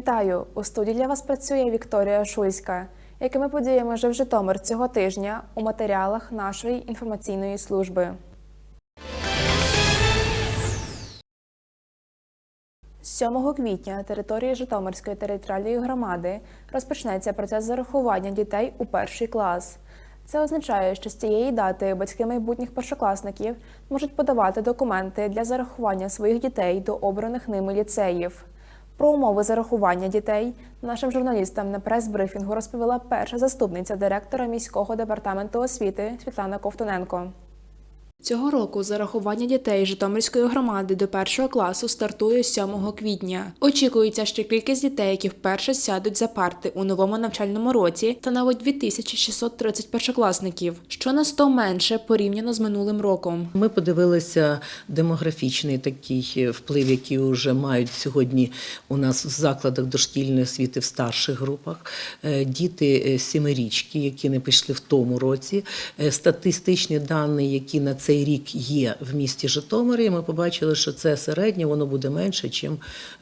Вітаю! У студії для вас працює Вікторія Шульська. Якими подіями жив Житомир цього тижня у матеріалах нашої інформаційної служби? З 7 квітня на території Житомирської територіальної громади розпочнеться процес зарахування дітей у перший клас. Це означає, що з цієї дати батьки майбутніх першокласників можуть подавати документи для зарахування своїх дітей до обраних ними ліцеїв. Про умови зарахування дітей нашим журналістам на прес-брифінгу розповіла перша заступниця директора міського департаменту освіти Світлана Ковтуненко. Цього року зарахування дітей Житомирської громади до першого класу стартує 7 квітня. Очікується, що кількість дітей, які вперше сядуть за парти у новому навчальному році, становить 2630 першокласників, що на 100 менше порівняно з минулим роком. Ми подивилися демографічний такий вплив, який вже мають сьогодні у нас в закладах дошкільної освіти в старших групах. Е, Діти е, сімирічки, які не пішли в тому році. Е, Статистичні дані, які на цей рік є в місті Житомирі, ми побачили, що це середнє, воно буде менше, ніж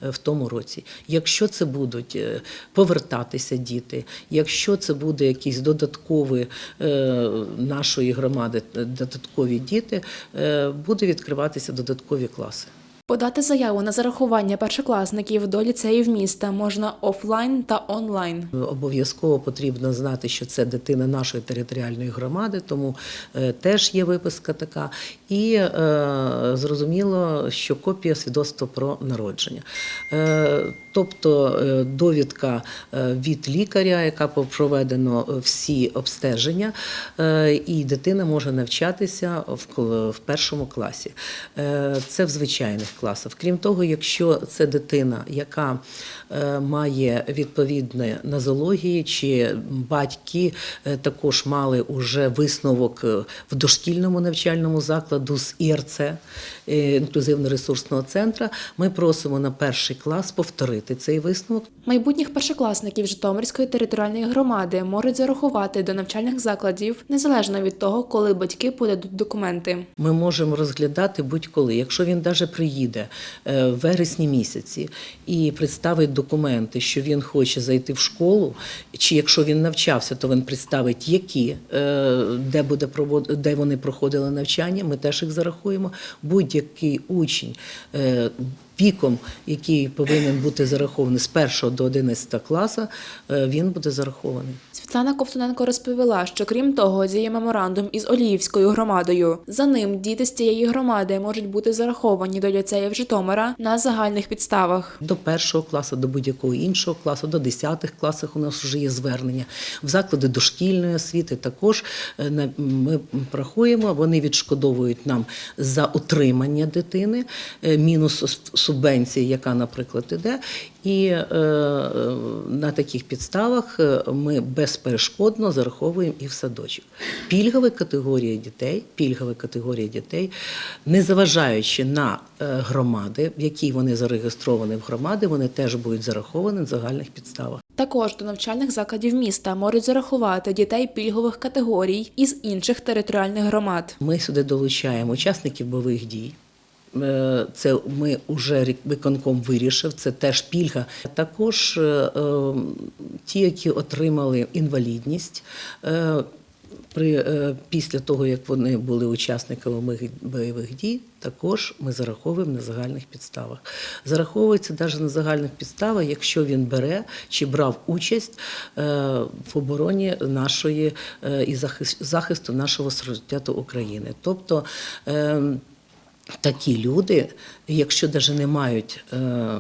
в тому році. Якщо це будуть е, повертатися діти, якщо це буде якісь додаткові е, нашої громади, е, додаткові діти, е, буде відкриватися додаткові класи. Подати заяву на зарахування першокласників до ліцеїв міста можна офлайн та онлайн. Обов'язково потрібно знати, що це дитина нашої територіальної громади, тому е, теж є виписка така. І е, зрозуміло, що копія свідоцтва про народження. Е, тобто е, довідка е, від лікаря, яка проведено всі обстеження, е, і дитина може навчатися в, першому класі. Е, це в звичайних класах. Крім того, якщо це дитина, яка е, має відповідне нозології, чи батьки е, також мали уже висновок е, в дошкільному навчальному закладу з ІРЦ е, інклюзивно-ресурсного центру, ми просимо на перший клас повторити цей висновок. Майбутніх першокласників Житомирської територіальної громади можуть зарахувати до навчальних закладів незалежно від того, коли батьки подадуть документи. Ми можемо розглядати будь-коли. Якщо він навіть приїде е, в вересні місяці і представить документи, що він хоче зайти в школу, чи якщо він навчався, то він представить, які, е, де, буде провод- де вони проходили навчання, ми теж їх зарахуємо. Будь-який учень. Віком, який повинен бути зарахований з 1 до 11 класу, е, він буде зарахований. Світлана Ковтуненко розповіла, що крім того, діє меморандум із Оліївською громадою. За ним діти з цієї громади можуть бути зараховані до ліцеїв Житомира на загальних підставах. До першого класу, до будь-якого іншого класу, до 10 класах у нас вже є звернення. В заклади дошкільної освіти також е, ми рахуємо, вони відшкодовують нам за утримання дитини, е, мінус субвенції, яка, наприклад, іде. І е, е, на таких підставах е, ми безперешкодно зараховуємо і в садочок. Пільгова категорія дітей, пільгова категорія дітей, не заважаючи на громади, в якій вони зареєстровані в громади, вони теж будуть зараховані на загальних підставах. Також до навчальних закладів міста можуть зарахувати дітей пільгових категорій із інших територіальних громад. Ми сюди долучаємо учасників бойових дій. Е, Це ми вже виконком вирішив. Це теж пільга. Також е, е, ті, які отримали інвалідність. При, після того, як вони були учасниками бойових- дій, також ми зараховуємо на загальних підставах. Зараховується навіть на загальних підставах, якщо він бере чи брав участь в обороні нашої і захис- захисту нашого суверенітету України. Тобто е, такі люди, якщо навіть не мають е,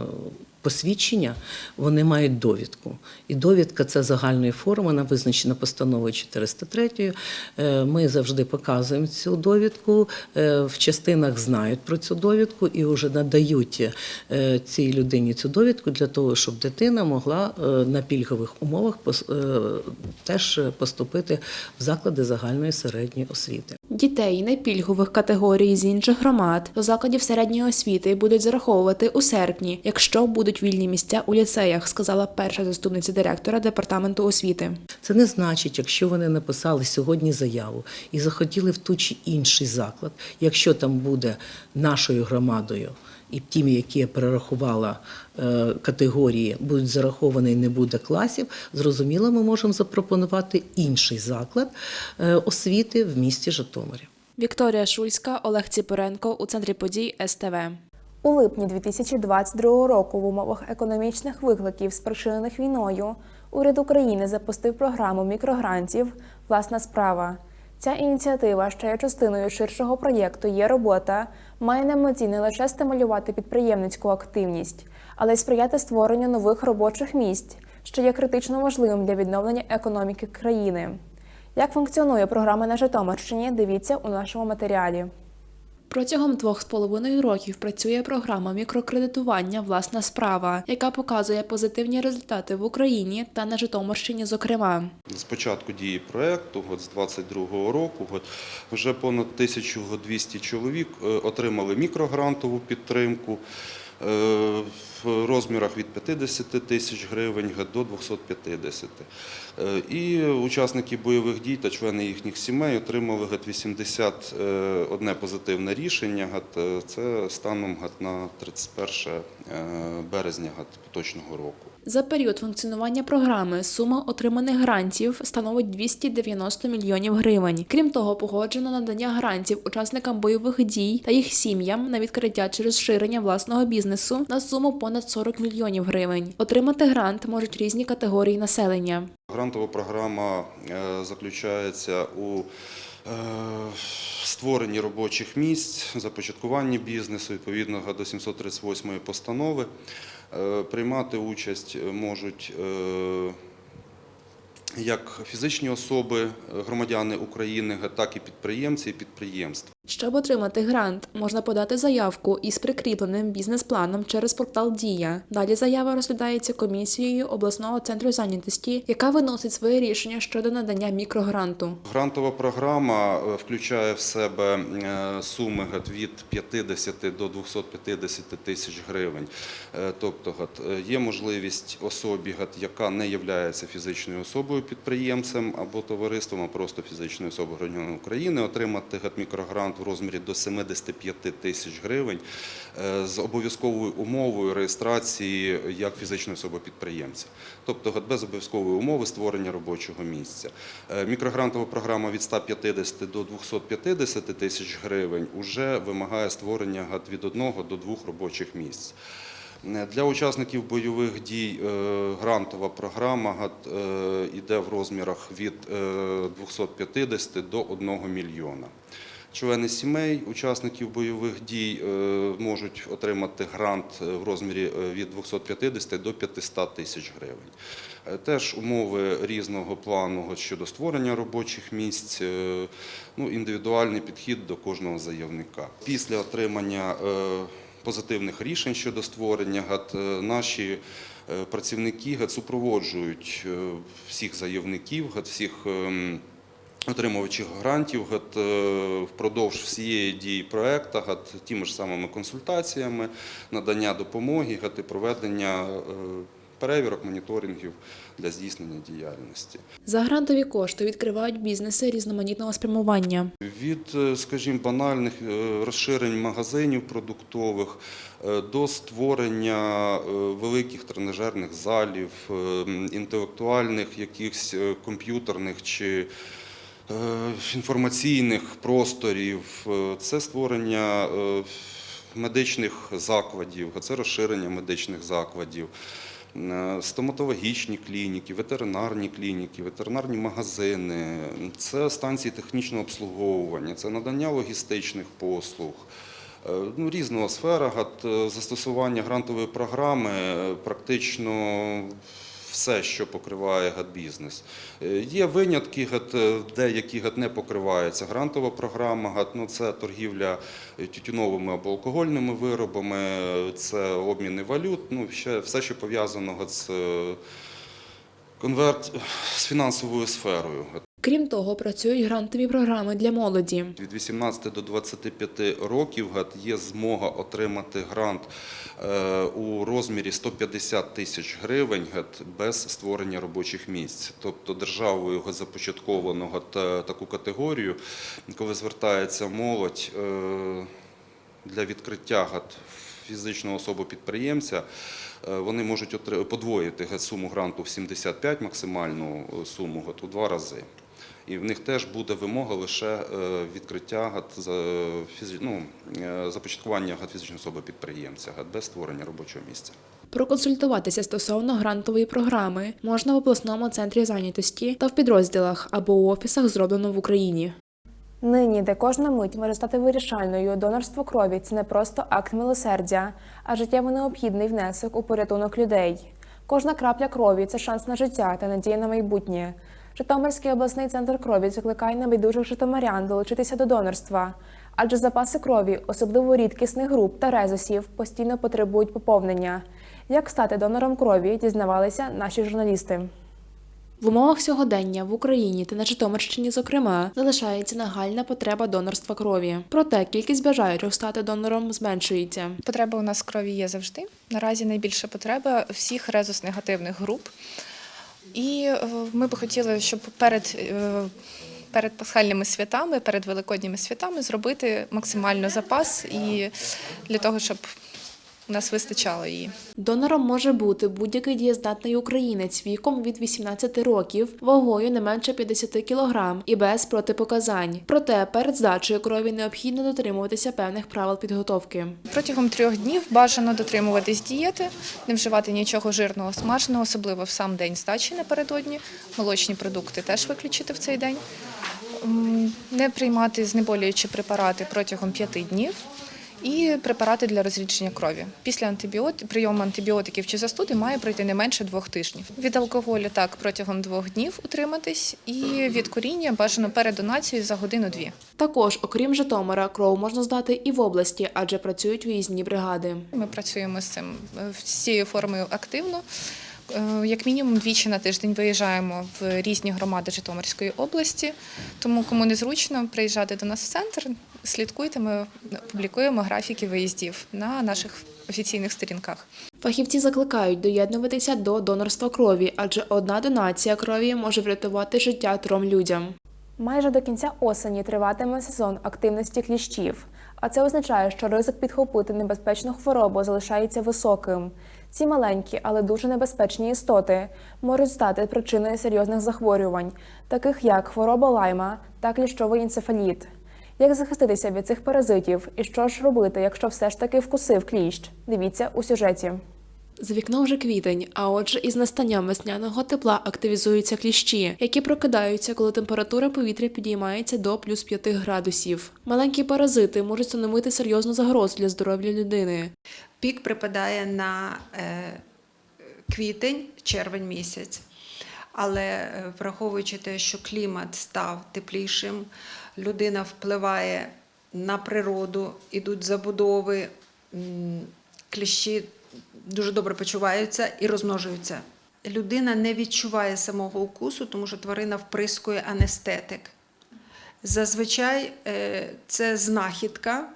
посвідчення, вони мають довідку. І довідка це загальної форми, вона визначена постановою 403. Е, Ми завжди показуємо цю довідку. е, В частинах знають про цю довідку і вже надають цій людині цю довідку для того, щоб дитина могла на пільгових умовах теж поступити в заклади загальної середньої освіти. Дітей непільгових категорій з інших громад до закладів середньої освіти будуть зараховувати у серпні, якщо будуть вільні місця у ліцеях, сказала перша заступниця директора департаменту освіти. Це не значить, якщо вони написали сьогодні заяву і захотіли в ту чи інший заклад, якщо там буде нашою громадою і ті, які я перерахувала категорії, будуть зараховані і не буде класів, зрозуміло, ми можемо запропонувати інший заклад е, освіти в місті Житомирі. Вікторія Шульська, Олег Ціпоренко у центрі подій СТВ. У липні 2022 року в умовах економічних викликів, спричинених війною, уряд України запустив програму мікрогрантів Власна справа. Ця ініціатива, що є частиною ширшого проєкту Є робота, має на меті не лише стимулювати підприємницьку активність, але й сприяти створенню нових робочих місць, що є критично важливим для відновлення економіки країни. Як функціонує програма на Житомирщині, дивіться у нашому матеріалі. Протягом двох з половиною років працює програма мікрокредитування Власна справа, яка показує позитивні результати в Україні та на Житомирщині, зокрема. З початку дії проекту, от з 22-го року, от, вже понад 1200 чоловік е, отримали мікрогрантову підтримку в розмірах від 50 тисяч гривень до 250. Е, І учасники бойових дій та члени їхніх сімей отримали гад, 81 позитивне рішення. е, Це станом на 31 е, березня поточного року. За період функціонування програми сума отриманих грантів становить 290 мільйонів гривень. Крім того, погоджено надання грантів учасникам бойових дій та їх сім'ям на відкриття чи розширення власного бізнесу на суму понад 40 мільйонів гривень. Отримати грант можуть різні категорії населення. Грантова програма е, заключається у е, створенні робочих місць, започаткуванні бізнесу відповідно до 738 постанови. Е, Приймати участь можуть е, як фізичні особи, е, громадяни України, так і підприємці і підприємства. Щоб отримати грант, можна подати заявку із прикріпленим бізнес-планом через портал Дія. Далі заява розглядається комісією обласного центру зайнятості, яка виносить своє рішення щодо надання мікрогранту. Грантова програма е, включає в себе е, суми від 50 до 250 тисяч гривень. Е, Тобто є можливість особі, яка не є фізичною особою підприємцем або товариством, а просто фізичною особою громадянина України, отримати мікрогрант в розмірі до 75 тисяч гривень е, з обов'язковою умовою реєстрації як фізичної особи підприємця. Тобто без обов'язкової умови створення робочого місця. Е, Мікрогрантова програма від 150 до 250 тисяч гривень вже вимагає створення від одного до двох робочих місць. Е, Для учасників бойових дій грантова програма йде в розмірах від е, 250 до 1 мільйона. Члени сімей учасників бойових дій е, можуть отримати грант е, в розмірі е, від 250 до 500 тисяч гривень. Теж умови різного плану щодо створення робочих місць, ну, індивідуальний підхід до кожного заявника. Після отримання позитивних рішень щодо створення ГАТ, наші працівники ГАТ супроводжують всіх заявників, ГАТ, всіх ем, отримувачів грантів е, впродовж всієї дії проекту тими ж самими консультаціями, надання допомоги, і проведення е, перевірок, моніторингів для здійснення діяльності. За грантові кошти відкривають бізнеси різноманітного спрямування. Від, е, скажімо, банальних розширень магазинів продуктових до створення великих тренажерних залів, е, інтелектуальних якихось комп'ютерних чи інформаційних просторів, е, це створення е, медичних закладів, це розширення медичних закладів. Е, Стоматологічні клініки, ветеринарні клініки, ветеринарні магазини, це станції технічного обслуговування, це надання логістичних послуг. Е, Ну, різного сфера е, застосування грантової програми е, практично все, що покриває гад-бізнес. Е, Є винятки, е, деякі гад не покриваються. Грантова програма, гад, ну, це торгівля е, тютюновими або алкогольними виробами, це обміни валют, ну, ще все, що пов'язано з конверт з фінансовою сферою. Крім того, працюють грантові програми для молоді. Від 18 до 25 років гад, є змога отримати грант е, у розмірі 150 тисяч гривень без створення робочих місць. Тобто державою гад, започатковано гад, е, таку категорію, коли звертається молодь е, для відкриття фізичну особу підприємця, е, вони можуть подвоїти суму гранту в 75 максимальну суму у два рази. І в них теж буде вимога лише е, відкриття ну, е, започаткування фізичної особи підприємця без створення робочого місця. Проконсультуватися стосовно грантової програми можна в обласному центрі зайнятості та в підрозділах або у офісах зроблено в Україні. Нині, де кожна мить може стати вирішальною, донорство крові це не просто акт милосердя, а життєво необхідний внесок у порятунок людей. Кожна крапля крові це шанс на життя та надія на майбутнє. Житомирський обласний центр крові закликає небайдужих житомирян долучитися до донорства, адже запаси крові, особливо рідкісних груп та резусів, постійно потребують поповнення. Як стати донором крові, дізнавалися наші журналісти. В умовах сьогодення в Україні та на Житомирщині, зокрема, залишається нагальна потреба донорства крові. Проте кількість бажаючих стати донором зменшується. Потреба у нас в крові є завжди. Наразі найбільша потреба всіх резус-негативних груп. І е, ми би хотіли, щоб перед, е, перед пасхальними святами, перед великодніми святами зробити максимально запас і для того, щоб у нас вистачало її. Донором може бути будь-який дієздатний українець віком від 18 років, вагою не менше 50 кг і без протипоказань. Проте перед здачею крові необхідно дотримуватися певних правил підготовки. Протягом трьох днів бажано дотримуватись дієти, не вживати нічого жирного, смаженого, особливо в сам день здачі напередодні. Молочні продукти теж виключити в цей день. Не приймати знеболюючі препарати протягом п'яти днів. І препарати для розрідження крові. Після антибіот... прийому антибіотиків чи застуди має пройти не менше двох тижнів. Від алкоголю так протягом двох днів утриматись, і від куріння бажано перед донацією за годину-дві. Також, окрім Житомира, кров можна здати і в області, адже працюють виїзні бригади. Ми працюємо з цим е, з цією формою активно. Е, Як мінімум двічі на тиждень виїжджаємо в різні громади Житомирської області. Тому кому незручно приїжджати до нас в центр, слідкуйте. Ми публікуємо графіки виїздів на наших офіційних сторінках. Фахівці закликають доєднуватися до донорства крові, адже одна донація крові може врятувати життя трьом людям. Майже до кінця осені триватиме сезон активності кліщів, а це означає, що ризик підхопити небезпечну хворобу залишається високим. Ці маленькі, але дуже небезпечні істоти можуть стати причиною серйозних захворювань, таких як хвороба лайма та кліщовий енцефаліт. Як захиститися від цих паразитів і що ж робити, якщо все ж таки вкусив кліщ? Дивіться у сюжеті. За вікном вже квітень, а отже, із настанням весняного тепла активізуються кліщі, які прокидаються, коли температура повітря підіймається до плюс 5 градусів. Маленькі паразити можуть становити серйозну загрозу для здоров'я людини. Пік припадає на е, квітень, червень місяць. Але е, враховуючи те, що клімат став теплішим, людина впливає на природу, ідуть забудови, кліщі дуже добре почуваються і розмножуються. Людина не відчуває самого укусу, тому що тварина вприскує анестетик. Зазвичай е, це знахідка.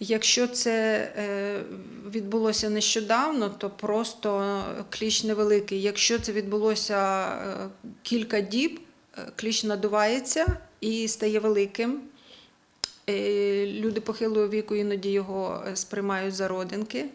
Якщо це е, відбулося нещодавно, то просто кліщ невеликий. Якщо це відбулося е, кілька діб, кліщ надувається і стає великим. Е, Люди похилого віку іноді його е, сприймають за родинки.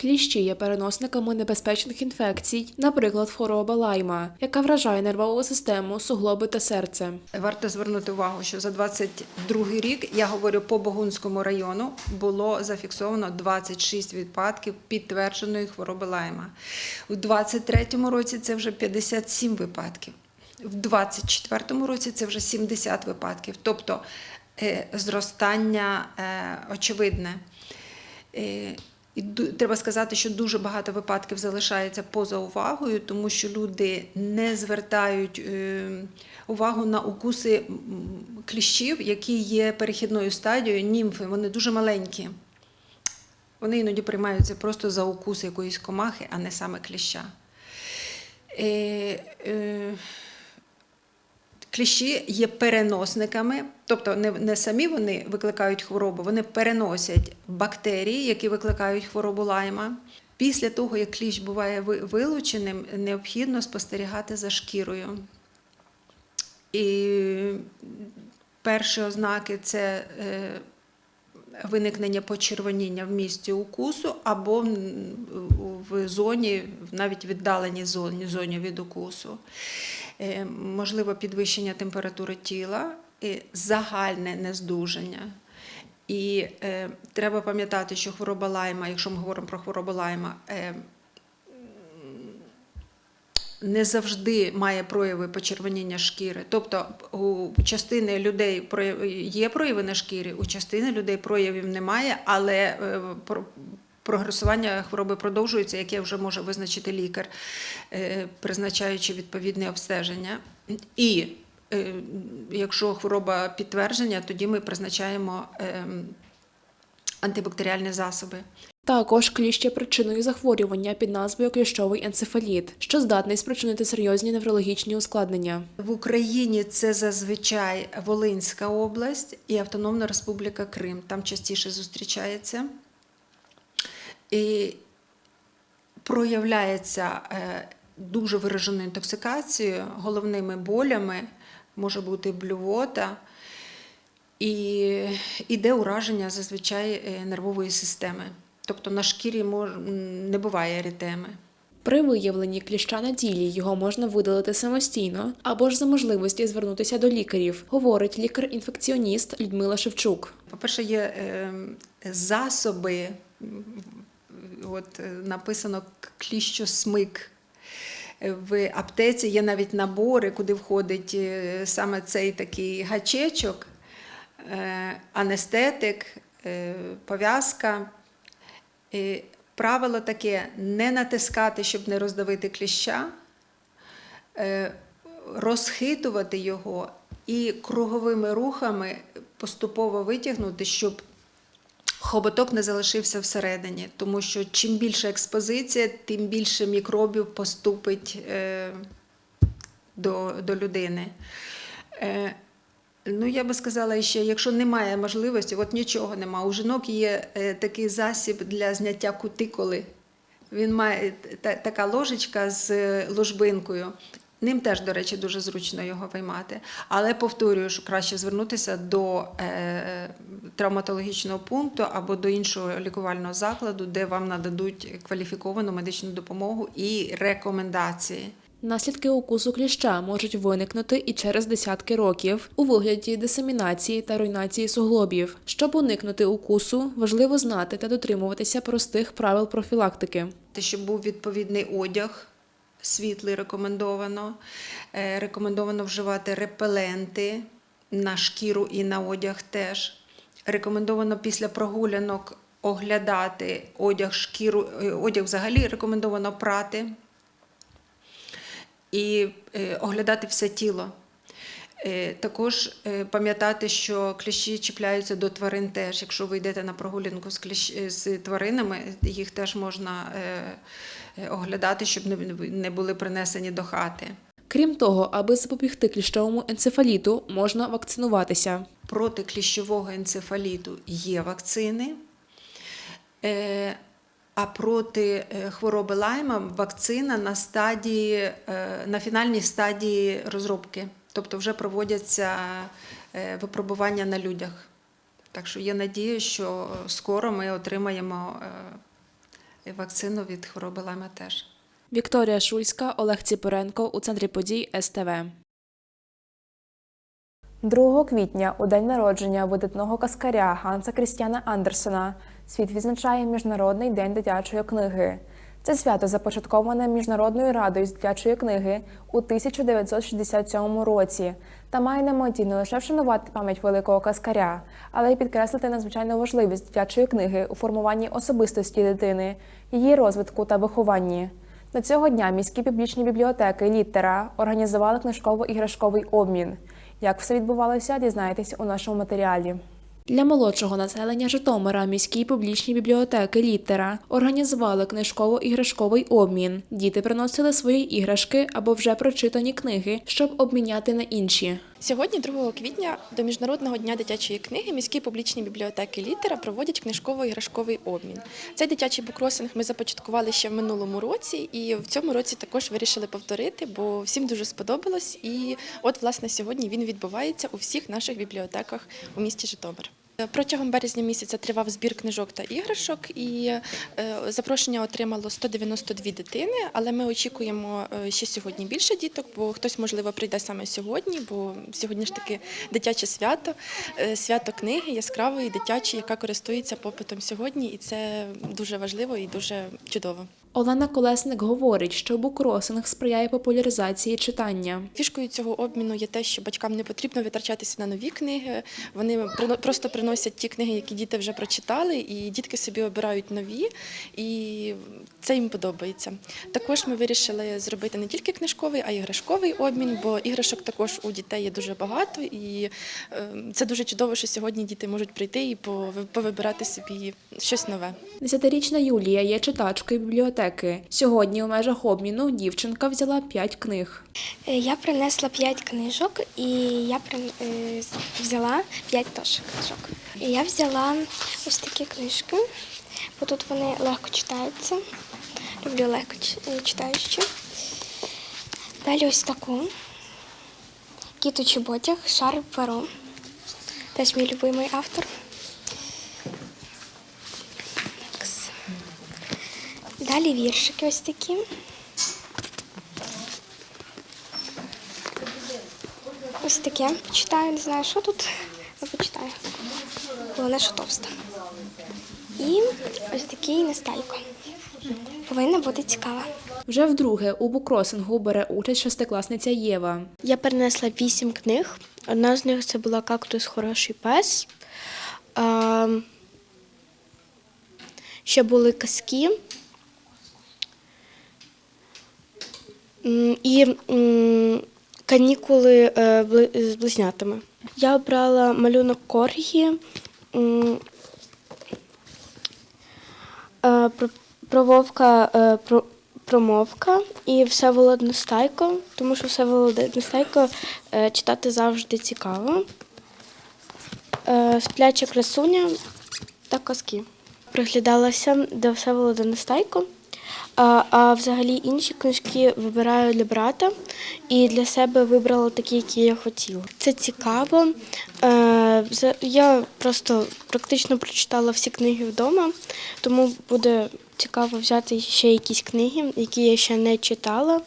Кліщі є переносниками небезпечних інфекцій, наприклад, хвороба лайма, яка вражає нервову систему, суглоби та серце. Варто звернути увагу, що за 22 рік, я говорю по Богунському району, було зафіксовано 26 випадків підтвердженої хвороби лайма. У 23 році це вже 57 випадків. В 24 році це вже 70 випадків. Тобто е, зростання е, очевидне. Е, І треба сказати, що дуже багато випадків залишається поза увагою, тому що люди не звертають увагу на укуси кліщів, які є перехідною стадією німфи. Вони дуже маленькі. Вони іноді приймаються просто за укус якоїсь комахи, а не саме кліща. Кліщі є переносниками, тобто не, не самі вони викликають хворобу, вони переносять бактерії, які викликають хворобу лайма. Після того, як кліщ буває вилученим, необхідно спостерігати за шкірою. І перші ознаки це е, виникнення почервоніння в місці укусу або в зоні, навіть віддаленій зоні, зоні від укусу. Е, Можливо, підвищення температури тіла, і загальне нездужання. І е, треба пам'ятати, що хвороба лайма, якщо ми говоримо про хворобу лайма, е, не завжди має прояви почервоніння шкіри. Тобто у частини людей є прояви на шкірі, у частини людей проявів немає, але е, прогресування хвороби продовжується, яке вже може визначити лікар, е, призначаючи відповідне обстеження. І е, якщо хвороба підтвердження, тоді ми призначаємо ем, антибактеріальні засоби. Також кліщ є причиною захворювання під назвою кліщовий енцефаліт, що здатний спричинити серйозні неврологічні ускладнення. В Україні це зазвичай Волинська область і Автономна Республіка Крим. Там частіше зустрічається. І проявляється е, дуже вираженою інтоксикацією, головними болями, може бути блювота. І іде ураження зазвичай е, нервової системи. Тобто на шкірі не буває ерітеми. При виявленні кліща на тілі його можна видалити самостійно або ж за можливості звернутися до лікарів, говорить лікар-інфекціоніст Людмила Шевчук. По-перше, є е, засоби, от е, написано кліщосмик. Е, В аптеці є навіть набори, куди входить е, саме цей такий гачечок, анестетик, пов'язка. Правило таке: не натискати, щоб не роздавити кліща, розхитувати його і круговими рухами поступово витягнути, щоб хоботок не залишився всередині. Тому що чим більша експозиція, тим більше мікробів поступить е, до, до людини. Е, Ну, я би сказала ще, якщо немає можливості, от нічого нема. У жінок є е, такий засіб для зняття кутикули. Він має та, така ложечка з ложбинкою. Ним теж, до речі, дуже зручно його виймати. Але повторюю, що краще звернутися до е, травматологічного пункту або до іншого лікувального закладу, де вам нададуть кваліфіковану медичну допомогу і рекомендації. Наслідки укусу кліща можуть виникнути і через десятки років у вигляді дисемінації та руйнації суглобів. Щоб уникнути укусу, важливо знати та дотримуватися простих правил профілактики. Те, щоб був відповідний одяг, світлий рекомендовано. Е, Рекомендовано вживати репеленти на шкіру і на одяг теж. Рекомендовано після прогулянок оглядати одяг, шкіру, е, одяг взагалі рекомендовано прати і е, оглядати все тіло. Також пам'ятати, що кліщі чіпляються до тварин теж. Якщо ви йдете на прогулянку з, тваринами, їх теж можна оглядати, щоб не- були принесені до хати. Крім того, аби запобігти кліщовому енцефаліту, можна вакцинуватися. Проти кліщового енцефаліту є вакцини. Е, А проти е, хвороби лайма вакцина на стадії, е, на фінальній стадії розробки. Тобто вже проводяться е, випробування на людях. Так що є надія, що скоро ми отримаємо е, вакцину від хвороби лайма теж. Вікторія Шульська, Олег Ціпоренко у центрі подій СТВ. 2 квітня, у день народження видатного каскаря Ганса Крістіана Андерсона, світ відзначає Міжнародний день дитячої книги. Це свято започатковане Міжнародною радою з дитячої книги у 1967 році та має на меті не лише вшанувати пам'ять великого каскаря, але й підкреслити надзвичайну важливість дитячої книги у формуванні особистості дитини, її розвитку та вихованні. До цього дня міські публічні бібліотеки Літтера організували книжково-іграшковий обмін. Як все відбувалося, дізнаєтесь у нашому матеріалі. Для молодшого населення Житомира міські публічні бібліотеки Літтера організували книжково-іграшковий обмін. Діти приносили свої іграшки або вже прочитані книги, щоб обміняти на інші. Сьогодні, 2 квітня, до Міжнародного дня дитячої книги міські публічні бібліотеки Літера проводять книжково-іграшковий обмін. Цей дитячий букросинг ми започаткували ще в минулому році, і в цьому році також вирішили повторити, бо всім дуже сподобалось. І от, власне, сьогодні він відбувається у всіх наших бібліотеках у місті Житомир. Протягом березня місяця тривав збір книжок та іграшок, і е, запрошення отримало 192 дитини. Але ми очікуємо е, ще сьогодні більше діток, бо хтось можливо прийде саме сьогодні, бо сьогодні ж таки дитяче свято, е, свято книги яскравої, дитячої, яка користується попитом сьогодні, і це дуже важливо і дуже чудово. Олена Колесник говорить, що букросинг сприяє популяризації читання. Фішкою цього обміну є те, що батькам не потрібно витрачатися на нові книги. Вони просто приносять ті книги, які діти вже прочитали, і дітки собі обирають нові, і це їм подобається. Також ми вирішили зробити не тільки книжковий, а й іграшковий обмін, бо іграшок також у дітей є дуже багато, і е, це дуже чудово, що сьогодні діти можуть прийти і повибирати собі щось нове. Десятирічна Юлія є читачкою бібліотеки. Сьогодні у межах обміну дівчинка взяла п'ять книг. Е, Я принесла п'ять книжок і я е, взяла п'ять теж книжок. Я взяла ось такі книжки, бо тут вони легко читаються. Люблю легко е. Далі ось таку. Потяг, шар і перо. Теж мій любимий автор. Далі віршики ось такі. Ось таке почитаю, не знаю, що тут, але почитаю. Головне, що товсто. І ось такий нестайко. Повинна бути цікава. Вже вдруге у букросингу бере участь шестикласниця Єва. Я перенесла вісім книг. Одна з них це була Кактус Хороший пес. Ще були казки. І канікули е, з близнятами. Я обрала малюнок Коргі. е, Про, вовка е, промовка і Всеволод Нестайко, тому що Всеволод Нестайко читати завжди цікаво. Спляча красуня та казки. Приглядалася до Всеволода Нестайко, а, а взагалі інші книжки вибираю для брата і для себе вибрала такі, які я хотіла. Це цікаво. Е, Я просто практично прочитала всі книги вдома, тому буде цікаво взяти ще якісь книги, які я ще не читала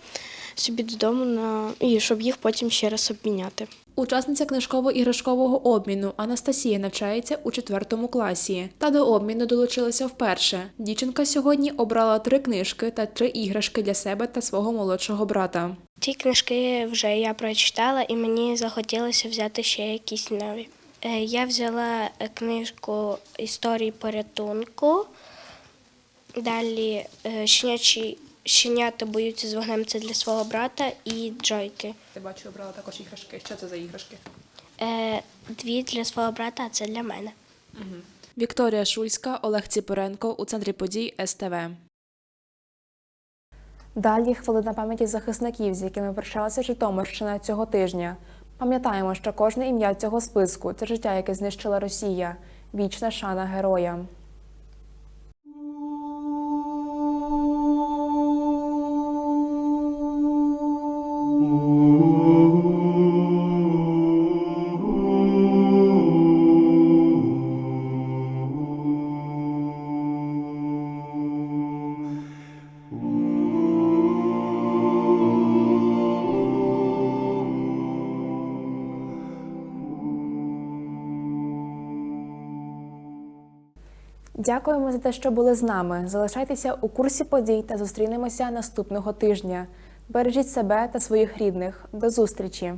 собі додому на і щоб їх потім ще раз обміняти. Учасниця книжково-іграшкового обміну Анастасія навчається у четвертому класі. Та до обміну долучилася вперше. Дівчинка сьогодні обрала три книжки та три іграшки для себе та свого молодшого брата. Ці книжки вже я прочитала, і мені захотілося взяти ще якісь нові. Е, Я взяла е, книжку історії порятунку. Далі е, щенячі щенята боються з вогнем це для свого брата і Джойки. Ти бачу, обрала також іграшки. Що це за іграшки? Е, Дві для свого брата, а це для мене. Вікторія Шульська, Олег Ціпоренко у центрі подій СТВ. Далі хвилина пам'яті захисників, з якими прощалася Житомирщина цього тижня. Пам'ятаємо, що кожне ім'я цього списку це життя, яке знищила Росія. Вічна шана героям. Дякуємо за те, що були з нами. Залишайтеся у курсі подій та зустрінемося наступного тижня. Бережіть себе та своїх рідних. До зустрічі!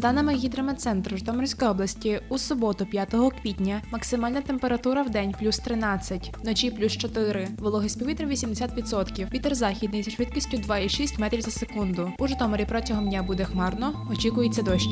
Даними гідрометцентру Житомирської області, у суботу, 5 квітня, максимальна температура в день плюс 13, вночі плюс 4, вологість повітря 80%, вітер західний зі швидкістю 2,6 метрів за секунду. У Житомирі протягом дня буде хмарно, очікується дощ.